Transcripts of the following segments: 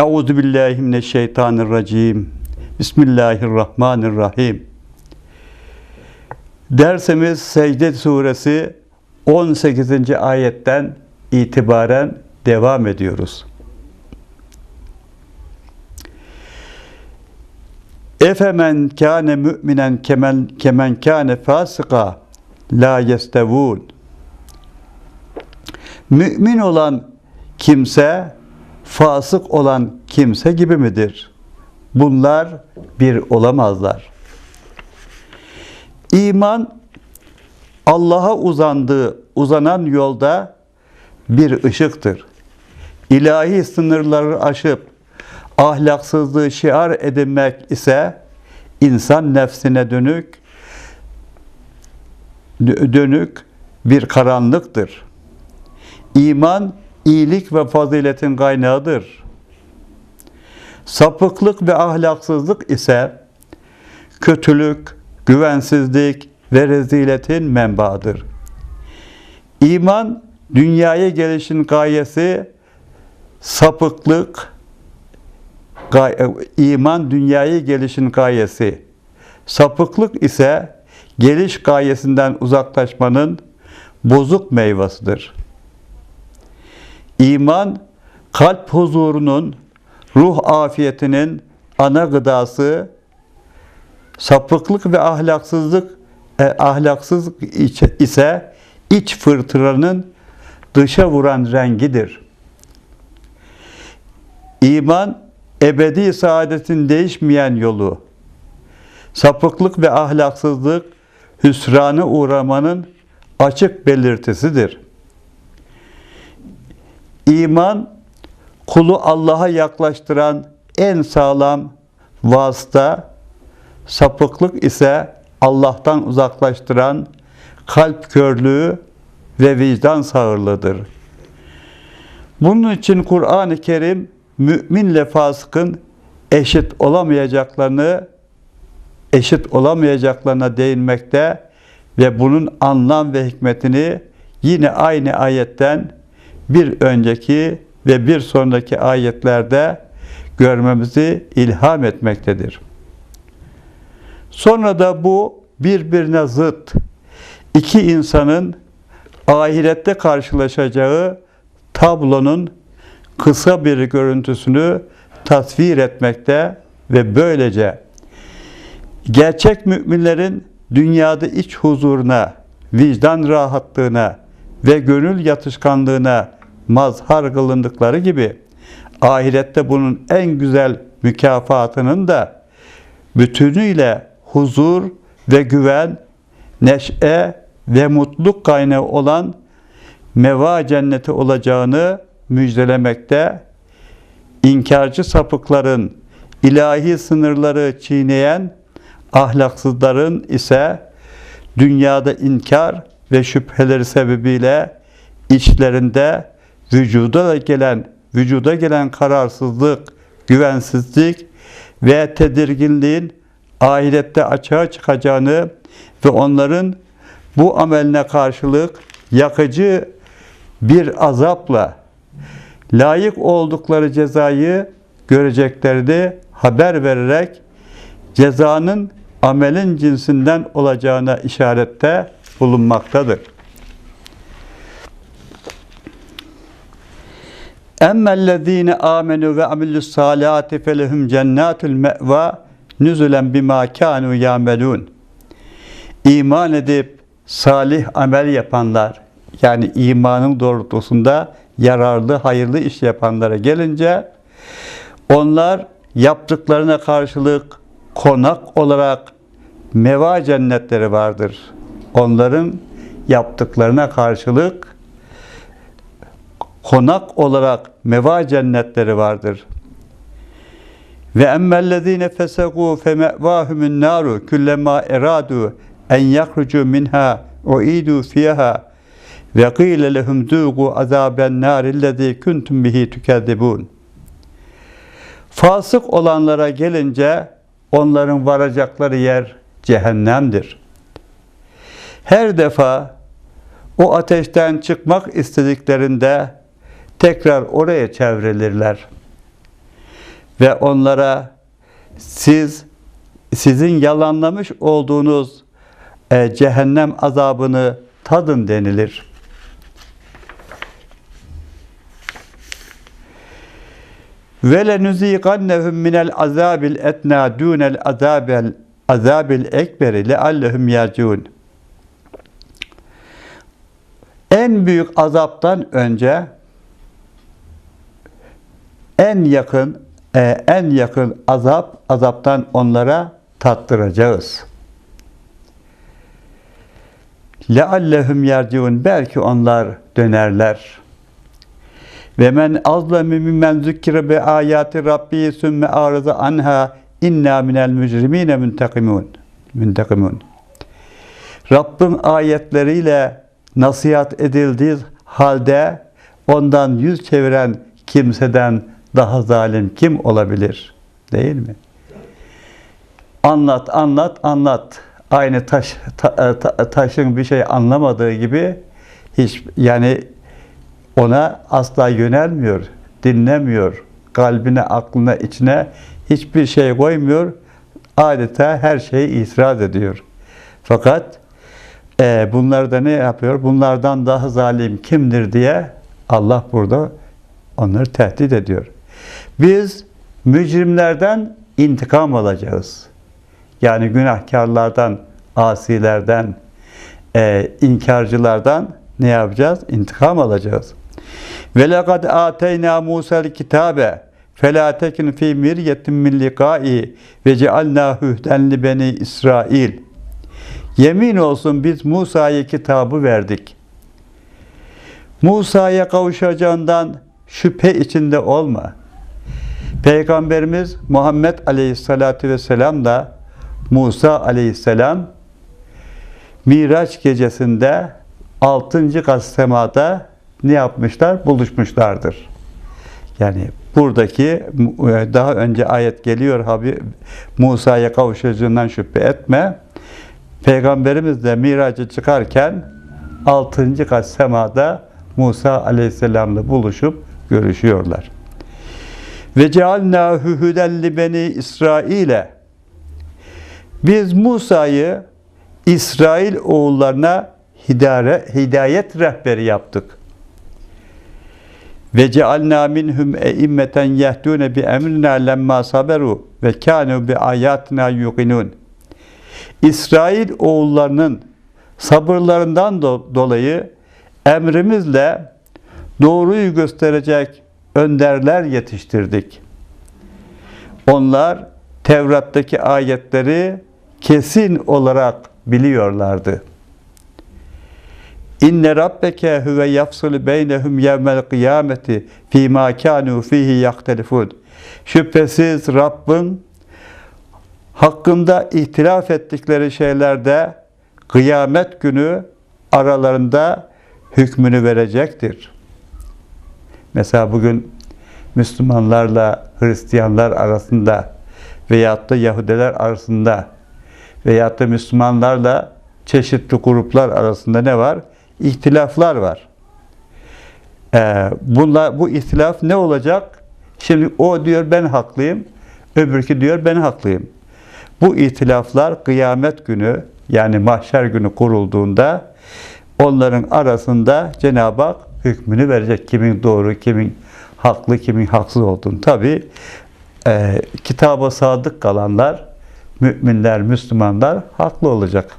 Euzu billahi mineşşeytanirracim. Bismillahirrahmanirrahim. Dersimiz Secde Suresi 18. ayetten itibaren devam ediyoruz. Efemen kâne müminen kemen, kemen kâne fasıka la yestevûn. Mümin olan kimse fasık olan kimse gibi midir? Bunlar bir olamazlar. İman Allah'a uzandığı, uzanan yolda bir ışıktır. İlahi sınırları aşıp ahlaksızlığı şiar edinmek ise insan nefsine dönük dönük bir karanlıktır. İman iyilik ve faziletin kaynağıdır. Sapıklık ve ahlaksızlık ise kötülük, güvensizlik ve reziletin menbaıdır. İman dünyaya gelişin gayesi sapıklık, iman dünyaya gelişin gayesi. Sapıklık ise geliş gayesinden uzaklaşmanın bozuk meyvasıdır. İman, kalp huzurunun, ruh afiyetinin ana gıdası, sapıklık ve ahlaksızlık e, ahlaksızlık ise iç fırtınanın dışa vuran rengidir. İman, ebedi saadetin değişmeyen yolu. Sapıklık ve ahlaksızlık hüsrana uğramanın açık belirtisidir. İman kulu Allah'a yaklaştıran en sağlam vasıta, sapıklık ise Allah'tan uzaklaştıran kalp körlüğü ve vicdan sağırlığıdır. Bunun için Kur'an-ı Kerim müminle fasıkın eşit olamayacaklarını eşit olamayacaklarına değinmekte ve bunun anlam ve hikmetini yine aynı ayetten bir önceki ve bir sonraki ayetlerde görmemizi ilham etmektedir. Sonra da bu birbirine zıt iki insanın ahirette karşılaşacağı tablonun kısa bir görüntüsünü tasvir etmekte ve böylece gerçek müminlerin dünyada iç huzuruna, vicdan rahatlığına ve gönül yatışkanlığına mazhar kılındıkları gibi ahirette bunun en güzel mükafatının da bütünüyle huzur ve güven, neşe ve mutluluk kaynağı olan meva cenneti olacağını müjdelemekte, inkarcı sapıkların ilahi sınırları çiğneyen ahlaksızların ise dünyada inkar ve şüpheleri sebebiyle içlerinde vücuda gelen vücuda gelen kararsızlık, güvensizlik ve tedirginliğin ahirette açığa çıkacağını ve onların bu ameline karşılık yakıcı bir azapla layık oldukları cezayı göreceklerini haber vererek cezanın amelin cinsinden olacağına işarette bulunmaktadır. Emmellezine amenu ve amilus salati felehum cennatul me'va nüzulen bima kanu yamelun. İman edip salih amel yapanlar yani imanın doğrultusunda yararlı, hayırlı iş yapanlara gelince onlar yaptıklarına karşılık konak olarak meva cennetleri vardır. Onların yaptıklarına karşılık konak olarak meva cennetleri vardır. Ve emmellezine fesegu femevahumun naru kullema eradu en yahrucu minha uidu fiha ve qile lehum zuqu azaben nar ellezî kuntum bihi tükezzibun. Fasık olanlara gelince onların varacakları yer cehennemdir. Her defa o ateşten çıkmak istediklerinde tekrar oraya çevrilirler. ve onlara siz sizin yalanlamış olduğunuz e, cehennem azabını tadın denilir. Ve lenuzikannehum minel azabil etna dunel azabel azabil ekberi leallehum yerciun. En büyük azaptan önce en yakın e, en yakın azap azaptan onlara tattıracağız. leallehum yerciun belki onlar dönerler. Ve men azlemi mimmen zükkire be ayati rabbi sümme arıza anha inna minel mücrimine müntekimun. Müntekimun. Rabbin ayetleriyle nasihat edildiği halde ondan yüz çeviren kimseden daha zalim kim olabilir? Değil mi? Anlat, anlat, anlat. Aynı taş ta, ta, taşın bir şey anlamadığı gibi hiç yani ona asla yönelmiyor, dinlemiyor. Kalbine, aklına, içine hiçbir şey koymuyor. Adeta her şeyi itiraz ediyor. Fakat e, bunlar da ne yapıyor? Bunlardan daha zalim kimdir diye Allah burada onları tehdit ediyor. Biz mücrimlerden intikam alacağız. Yani günahkarlardan, asilerden, e, inkarcılardan ne yapacağız? İntikam alacağız. Ve lekad ateyna Musa'l kitabe fela tekin fi miryetin min liqai ve cealna huden li beni İsrail. Yemin olsun biz Musa'ya kitabı verdik. Musa'ya kavuşacağından şüphe içinde olma. Peygamberimiz Muhammed Aleyhisselatü Vesselam da Musa Aleyhisselam Miraç gecesinde 6. kat semada ne yapmışlar? Buluşmuşlardır. Yani buradaki e, daha önce ayet geliyor Habib Musa'ya kavuşacağından şüphe etme. Peygamberimiz de miracı çıkarken 6. kat semada Musa Aleyhisselam'la buluşup görüşüyorlar. Ve cealna hühüdelli beni İsrail'e biz Musa'yı İsrail oğullarına hidare, hidayet rehberi yaptık. Ve cealna minhum eimmeten yehdune bi emrina lemma saberu ve kanu bi ayatina yuqinun. İsrail oğullarının sabırlarından dolayı emrimizle doğruyu gösterecek önderler yetiştirdik. Onlar Tevrat'taki ayetleri kesin olarak biliyorlardı. İnne rabbeke huve yafsul beynehum yevmel kıyameti fîmâ kânû fîhî yaktelifûn. Şüphesiz Rabbin hakkında ihtilaf ettikleri şeylerde kıyamet günü aralarında hükmünü verecektir. Mesela bugün Müslümanlarla Hristiyanlar arasında veyahut da Yahudiler arasında veyahut da Müslümanlarla çeşitli gruplar arasında ne var? İhtilaflar var. Ee, bunlar, bu ihtilaf ne olacak? Şimdi o diyor ben haklıyım, öbürkü diyor ben haklıyım. Bu ihtilaflar kıyamet günü yani mahşer günü kurulduğunda onların arasında Cenab-ı Hak hükmünü verecek. Kimin doğru, kimin haklı, kimin haksız olduğunu. Tabi e, kitaba sadık kalanlar, müminler, Müslümanlar haklı olacak.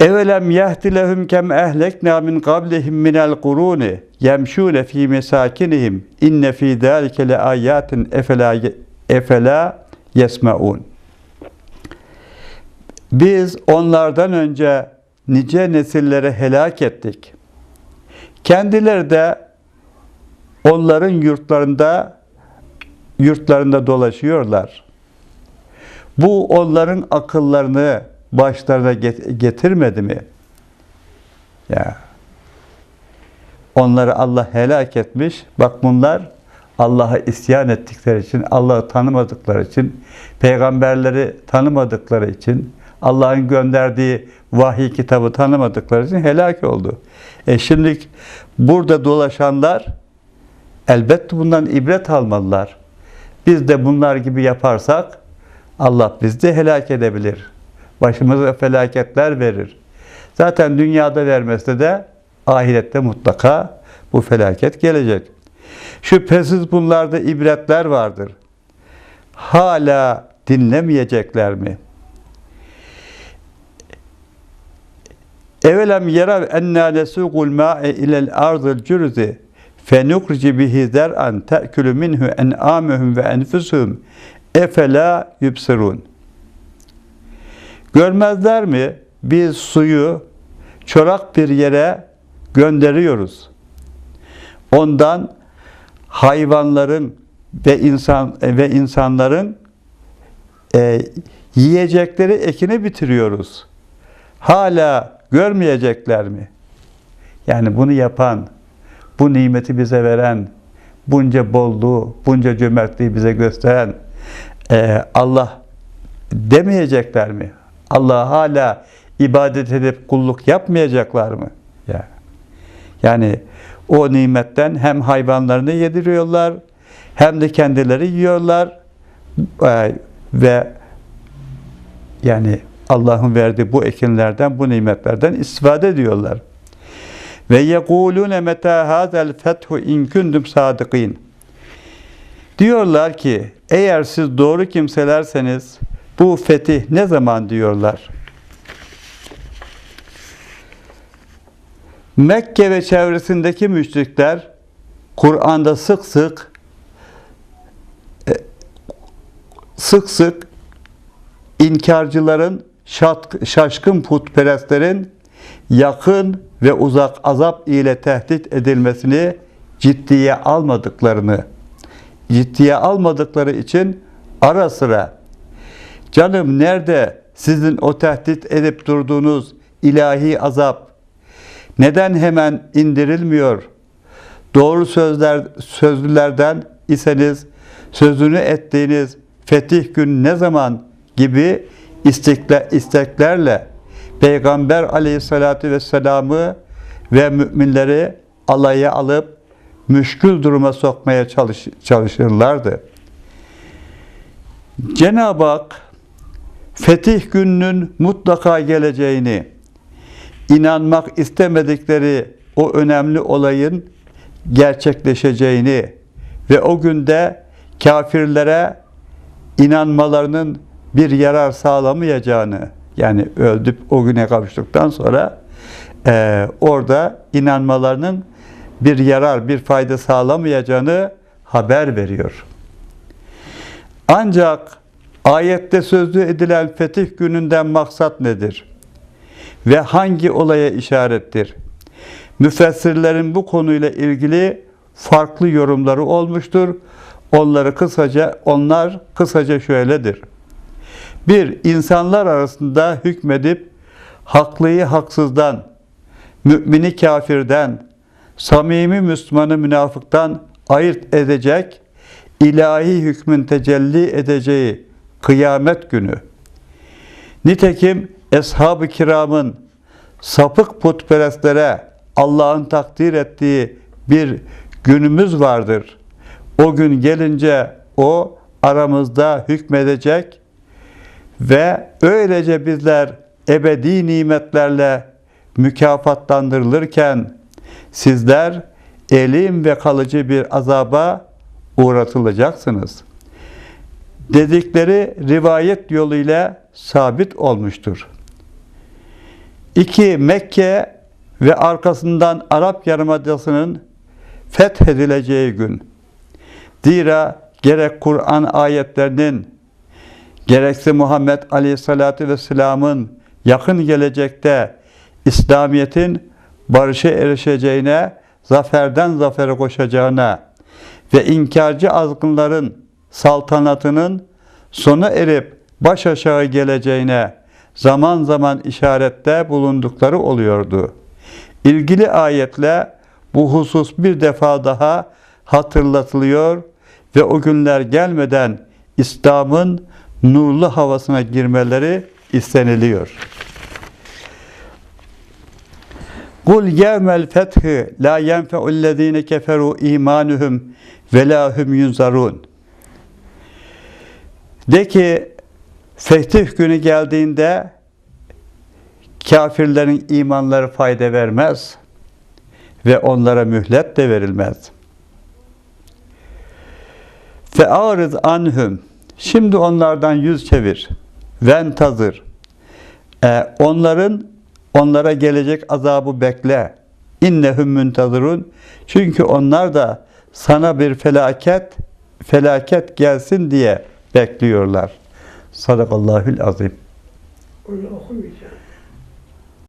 Evelem yehdi lehum kem ehlekna min qablihim minel kuruni yemşûne fî mesâkinihim inne fî dâlike le âyâtin efela, efela yesmeûn. Biz onlardan önce nice nesilleri helak ettik. Kendileri de onların yurtlarında yurtlarında dolaşıyorlar. Bu onların akıllarını başlarına getirmedi mi? Ya. Onları Allah helak etmiş. Bak bunlar Allah'a isyan ettikleri için, Allah'ı tanımadıkları için, peygamberleri tanımadıkları için, Allah'ın gönderdiği vahiy kitabı tanımadıkları için helak oldu. E şimdi burada dolaşanlar Elbette bundan ibret almalılar. Biz de bunlar gibi yaparsak Allah bizi de helak edebilir. Başımıza felaketler verir. Zaten dünyada vermesi de ahirette mutlaka bu felaket gelecek. Şüphesiz bunlarda ibretler vardır. Hala dinlemeyecekler mi? Evelem yerav enna nesugul ma'e ilel arzil cürzi fenukrici bihi zer'an te'külü minhu en'amuhum ve enfusuhum efela yubsirun. Görmezler mi? Biz suyu çorak bir yere gönderiyoruz. Ondan hayvanların ve insan ve insanların e, yiyecekleri ekini bitiriyoruz. Hala görmeyecekler mi? Yani bunu yapan, bu nimeti bize veren, bunca bolluğu, bunca cömertliği bize gösteren e, Allah demeyecekler mi? Allah hala ibadet edip kulluk yapmayacaklar mı? Yani, yani o nimetten hem hayvanlarını yediriyorlar hem de kendileri yiyorlar e, ve yani Allah'ın verdiği bu ekinlerden, bu nimetlerden istifade ediyorlar. Ve yekulune meta hazel fethu in kuntum sadikin. Diyorlar ki eğer siz doğru kimselerseniz bu fetih ne zaman diyorlar? Mekke ve çevresindeki müşrikler Kur'an'da sık sık e, sık sık inkarcıların, şaşkın putperestlerin yakın ve uzak azap ile tehdit edilmesini ciddiye almadıklarını, ciddiye almadıkları için ara sıra canım nerede sizin o tehdit edip durduğunuz ilahi azap neden hemen indirilmiyor? Doğru sözler sözlülerden iseniz sözünü ettiğiniz fetih gün ne zaman gibi istekle, isteklerle Peygamber aleyhissalatü vesselam'ı ve müminleri alaya alıp müşkül duruma sokmaya çalış, çalışırlardı. Cenab-ı Hak fetih gününün mutlaka geleceğini, inanmak istemedikleri o önemli olayın gerçekleşeceğini ve o günde kafirlere inanmalarının bir yarar sağlamayacağını yani öldüp o güne kavuştuktan sonra e, orada inanmalarının bir yarar, bir fayda sağlamayacağını haber veriyor. Ancak ayette sözlü edilen fetih gününden maksat nedir? Ve hangi olaya işarettir? Müfessirlerin bu konuyla ilgili farklı yorumları olmuştur. Onları kısaca onlar kısaca şöyledir. Bir, insanlar arasında hükmedip haklıyı haksızdan, mümini kafirden, samimi Müslümanı münafıktan ayırt edecek, ilahi hükmün tecelli edeceği kıyamet günü. Nitekim Eshab-ı kiramın sapık putperestlere Allah'ın takdir ettiği bir günümüz vardır. O gün gelince o aramızda hükmedecek ve öylece bizler ebedi nimetlerle mükafatlandırılırken sizler elim ve kalıcı bir azaba uğratılacaksınız. Dedikleri rivayet yoluyla sabit olmuştur. 2. Mekke ve arkasından Arap Yarımadası'nın fethedileceği gün. Zira gerek Kur'an ayetlerinin gerekse Muhammed Aleyhisselatü Vesselam'ın yakın gelecekte İslamiyet'in barışa erişeceğine, zaferden zafere koşacağına ve inkarcı azgınların saltanatının sona erip baş aşağı geleceğine zaman zaman işarette bulundukları oluyordu. İlgili ayetle bu husus bir defa daha hatırlatılıyor ve o günler gelmeden İslam'ın nurlu havasına girmeleri isteniliyor. Kul yevmel fethi la yenfe'ullezine keferu imanuhum ve la hum yunzarun. De ki fetih günü geldiğinde kafirlerin imanları fayda vermez ve onlara mühlet de verilmez. Fe'arız anhum. Şimdi onlardan yüz çevir. Ventazır. Ee, onların onlara gelecek azabı bekle. İnnehum müntazirun. Çünkü onlar da sana bir felaket felaket gelsin diye bekliyorlar. Sadakallahül azim. Onu okumayacağım.